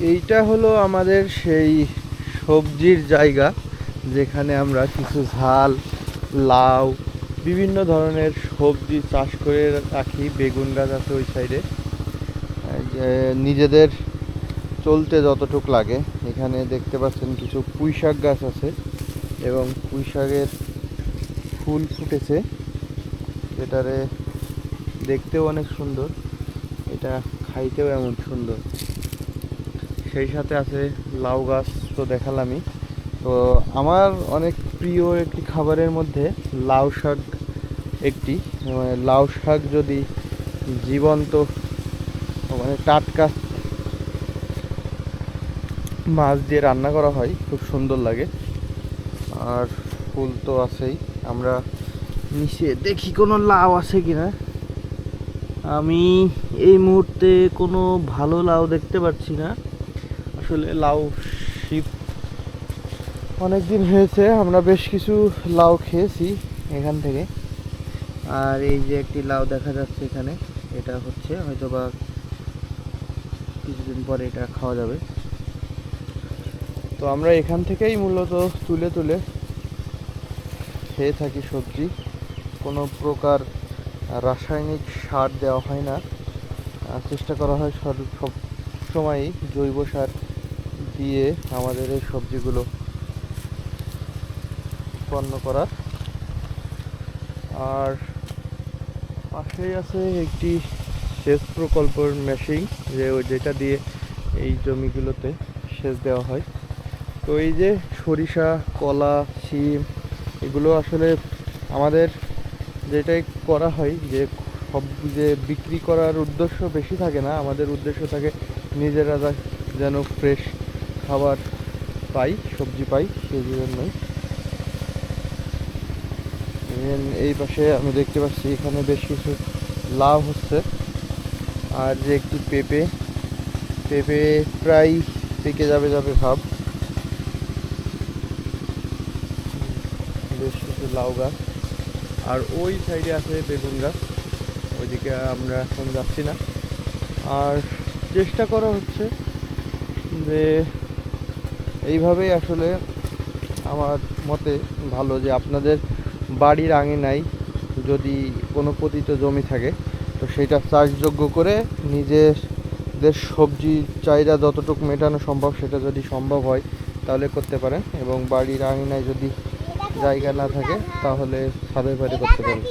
এইটা হলো আমাদের সেই সবজির জায়গা, যেখানে আমরা কিছু ঝাল, লাউ, বিভিন্ন ধরনের সবজি চাষ করে রাখি, বেগুন গাছ আছে ওই সাইডে নিজেদের চলতে যতটুক লাগে। এখানে দেখতে পাচ্ছেন কিছু পুঁই শাক গাছ আছে এবং পুঁই শাকের ফুল ফুটেছে। এটারে দেখতেও অনেক সুন্দর। এটা খাইতেও এমন সুন্দর। সেই সাথে আছে লাউ গাছ তো দেখালামই। তো আমার অনেক প্রিয় একটি খাবারের মধ্যে লাউ শাক একটি। মানে লাউ শাক যদি জীবন্ত মানে টাটকা মাছ দিয়ে রান্না করা হয়, খুব সুন্দর লাগে। আর ফুল তো আছেই। আমরা নিচে দেখি কোনো লাউ আছে কিনা। আমি এই মুহূর্তে কোনো ভালো লাউ দেখতে পাচ্ছি না। আসলে লাউ শীত অনেক দিন হয়েছে, আমরা বেশ কিছু লাউ খেয়েছি এখান থেকে। আর এই যে একটি লাউ দেখা যাচ্ছে এখানে, এটা হচ্ছে হয়তো বা কিছুদিন পরে এটা খাওয়া যাবে। তো আমরা এখান থেকেই মূলত তুলে তুলে খেয়ে থাকি সবজি। কোনো প্রকার রাসায়নিক সার দেওয়া হয় না। চেষ্টা করা হয় সব সময়ই জৈব সার দিয়ে আমাদের এই সবজিগুলো উৎপন্ন করার। আর পাশেই আছে একটি সেচ প্রকল্পের মেশিন যে যেটা দিয়ে এই জমিগুলোতে সেচ দেওয়া হয়। তো এই যে সরিষা, কলা, শিম, এগুলো আসলে আমাদের যেটাই করা হয়, যে সব যে বিক্রি করার উদ্দেশ্য বেশি থাকে না, আমাদের উদ্দেশ্য থাকে নিজেরা যেন ফ্রেশ খাবার পাই, সবজি পাই, সেই জন্যই। এই পাশে আমি দেখতে পাচ্ছি এখানে বেশ কিছু লাভ হচ্ছে। আর যে একটি পেঁপে পেঁপে প্রায় পেকে যাবে যাবে ভাব। বেশ কিছু লাউ গাছ। আর ওই সাইডে আছে বেগুন গাছ। ওইদিকে আমরা এখন যাচ্ছি না। আর চেষ্টা করা হচ্ছে যে এইভাবেই আসলে আমার মতে ভালো যে আপনাদের বাড়ির আঙিনায় যদি কোনো পতিত জমি থাকে, তো সেটা চাষযোগ্য করে নিজেদের সবজি চাহিদা যতটুকু মেটানো সম্ভব সেটা যদি সম্ভব হয় তাহলে করতে পারেন এবং বাড়ির আঙিনায় যদি জায়গা না থাকে তাহলে ছাদের বাড়ি করতে পারেন।